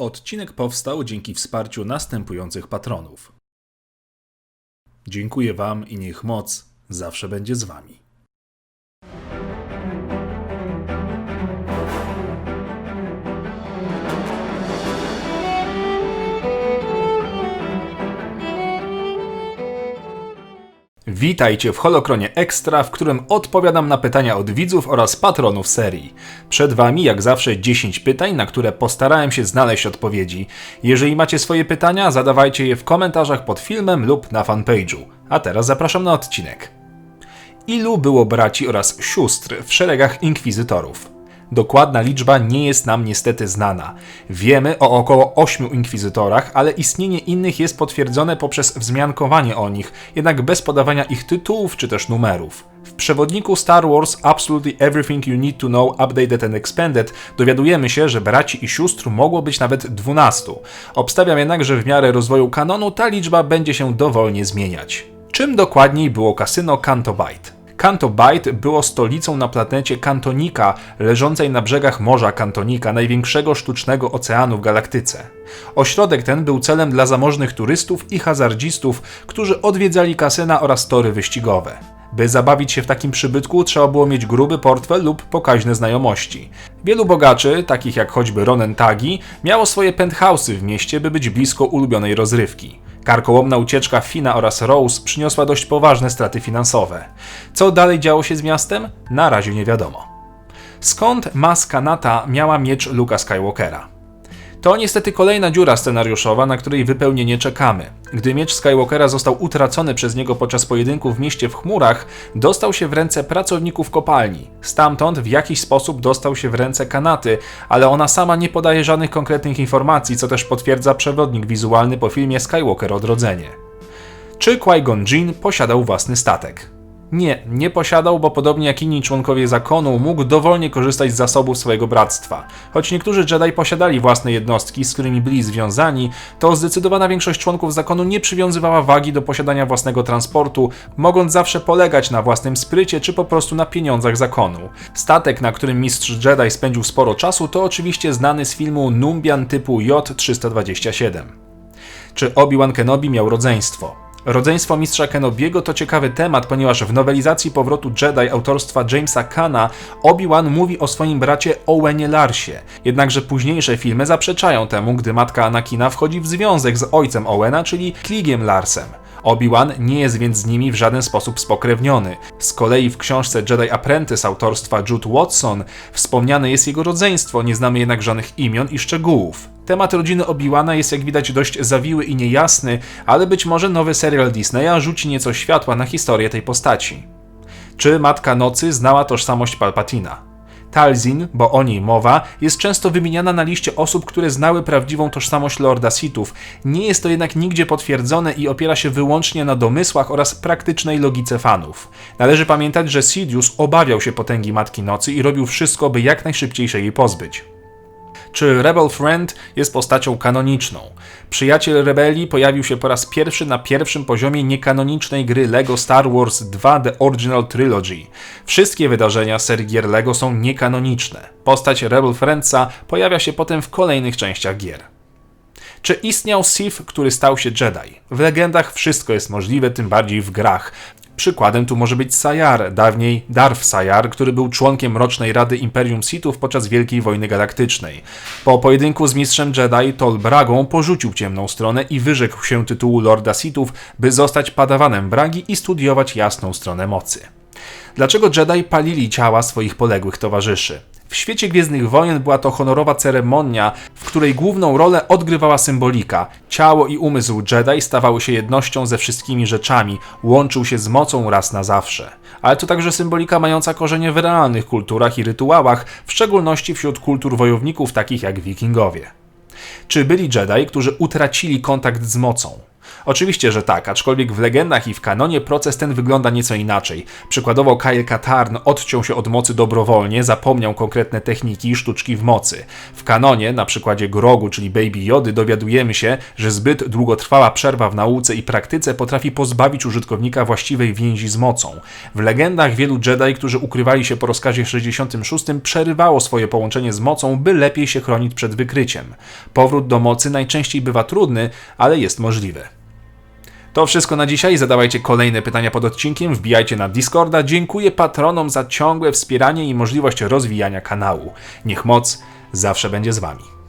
Odcinek powstał dzięki wsparciu następujących patronów. Dziękuję Wam i niech moc zawsze będzie z Wami. Witajcie w Holokronie Extra, w którym odpowiadam na pytania od widzów oraz patronów serii. Przed Wami, jak zawsze, 10 pytań, na które postarałem się znaleźć odpowiedzi. Jeżeli macie swoje pytania, zadawajcie je w komentarzach pod filmem lub na fanpage'u. A teraz zapraszam na odcinek. Ilu było braci oraz sióstr w szeregach inkwizytorów? Dokładna liczba nie jest nam niestety znana. Wiemy o około 8 inkwizytorach, ale istnienie innych jest potwierdzone poprzez wzmiankowanie o nich, jednak bez podawania ich tytułów czy też numerów. W przewodniku Star Wars Absolutely Everything You Need to Know Updated and Expanded dowiadujemy się, że braci i sióstr mogło być nawet 12. Obstawiam jednak, że w miarę rozwoju kanonu ta liczba będzie się dowolnie zmieniać. Czym dokładniej było kasyno Cantobite? Kanto Bight było stolicą na planecie Kantonika, leżącej na brzegach Morza Kantonika, największego sztucznego oceanu w galaktyce. Ośrodek ten był celem dla zamożnych turystów i hazardzistów, którzy odwiedzali kasyna oraz tory wyścigowe. By zabawić się w takim przybytku, trzeba było mieć gruby portfel lub pokaźne znajomości. Wielu bogaczy, takich jak choćby Ronen Tagi, miało swoje penthouse'y w mieście, by być blisko ulubionej rozrywki. Karkołomna ucieczka Fina oraz Rose przyniosła dość poważne straty finansowe. Co dalej działo się z miastem? Na razie nie wiadomo. Skąd maska Nata miała miecz Luka Skywalkera? To niestety kolejna dziura scenariuszowa, na której wypełnienie czekamy. Gdy miecz Skywalkera został utracony przez niego podczas pojedynku w mieście w chmurach, dostał się w ręce pracowników kopalni. Stamtąd w jakiś sposób dostał się w ręce Kanaty, ale ona sama nie podaje żadnych konkretnych informacji, co też potwierdza przewodnik wizualny po filmie Skywalker Odrodzenie. Czy Qui-Gon posiadał własny statek? Nie, nie posiadał, bo podobnie jak inni członkowie zakonu, mógł dowolnie korzystać z zasobów swojego bractwa. Choć niektórzy Jedi posiadali własne jednostki, z którymi byli związani, to zdecydowana większość członków zakonu nie przywiązywała wagi do posiadania własnego transportu, mogąc zawsze polegać na własnym sprycie czy po prostu na pieniądzach zakonu. Statek, na którym mistrz Jedi spędził sporo czasu, to oczywiście znany z filmu Numbian typu J-327. Czy Obi-Wan Kenobi miał rodzeństwo? Rodzeństwo mistrza Kenobiego to ciekawy temat, ponieważ w nowelizacji powrotu Jedi autorstwa Jamesa Kana Obi-Wan mówi o swoim bracie Owenie Larsie. Jednakże późniejsze filmy zaprzeczają temu, gdy matka Anakina wchodzi w związek z ojcem Owena, czyli Kligiem Larsem. Obi-Wan nie jest więc z nimi w żaden sposób spokrewniony. Z kolei w książce Jedi Apprentice autorstwa Jude Watson wspomniane jest jego rodzeństwo, nie znamy jednak żadnych imion i szczegółów. Temat rodziny Obi-Wana jest jak widać dość zawiły i niejasny, ale być może nowy serial Disneya rzuci nieco światła na historię tej postaci. Czy Matka Nocy znała tożsamość Palpatina? Talzin, bo o niej mowa, jest często wymieniana na liście osób, które znały prawdziwą tożsamość Lorda Sithów. Nie jest to jednak nigdzie potwierdzone i opiera się wyłącznie na domysłach oraz praktycznej logice fanów. Należy pamiętać, że Sidious obawiał się potęgi Matki Nocy i robił wszystko, by jak najszybciej się jej pozbyć czy Rebel Friend jest postacią kanoniczną. Przyjaciel rebelii pojawił się po raz pierwszy na pierwszym poziomie niekanonicznej gry LEGO Star Wars 2 The Original Trilogy. Wszystkie wydarzenia serii gier LEGO są niekanoniczne. Postać Rebel Friendsa pojawia się potem w kolejnych częściach gier. Czy istniał Sith, który stał się Jedi? W legendach wszystko jest możliwe, tym bardziej w grach. Przykładem tu może być Sayar, dawniej Darth Sayar, który był członkiem Mrocznej Rady Imperium Sithów podczas Wielkiej Wojny Galaktycznej. Po pojedynku z mistrzem Jedi Tol Bragą porzucił ciemną stronę i wyrzekł się tytułu Lorda Sithów, by zostać padawanem Bragi i studiować jasną stronę mocy. Dlaczego Jedi palili ciała swoich poległych towarzyszy? W świecie Gwiezdnych Wojen była to honorowa ceremonia, w której główną rolę odgrywała symbolika. Ciało i umysł Jedi stawały się jednością ze wszystkimi rzeczami, łączył się z mocą raz na zawsze. Ale to także symbolika mająca korzenie w realnych kulturach i rytuałach, w szczególności wśród kultur wojowników takich jak wikingowie. Czy byli Jedi, którzy utracili kontakt z mocą? Oczywiście, że tak, aczkolwiek w legendach i w kanonie proces ten wygląda nieco inaczej. Przykładowo Kyle Katarn odciął się od mocy dobrowolnie, zapomniał konkretne techniki i sztuczki w mocy. W kanonie, na przykładzie Grogu, czyli Baby Jody, dowiadujemy się, że zbyt długotrwała przerwa w nauce i praktyce potrafi pozbawić użytkownika właściwej więzi z mocą. W legendach wielu Jedi, którzy ukrywali się po rozkazie 66, przerywało swoje połączenie z mocą, by lepiej się chronić przed wykryciem. Powrót do mocy najczęściej bywa trudny, ale jest możliwy. To wszystko na dzisiaj. Zadawajcie kolejne pytania pod odcinkiem, wbijajcie na Discorda. Dziękuję patronom za ciągłe wspieranie i możliwość rozwijania kanału. Niech moc zawsze będzie z Wami.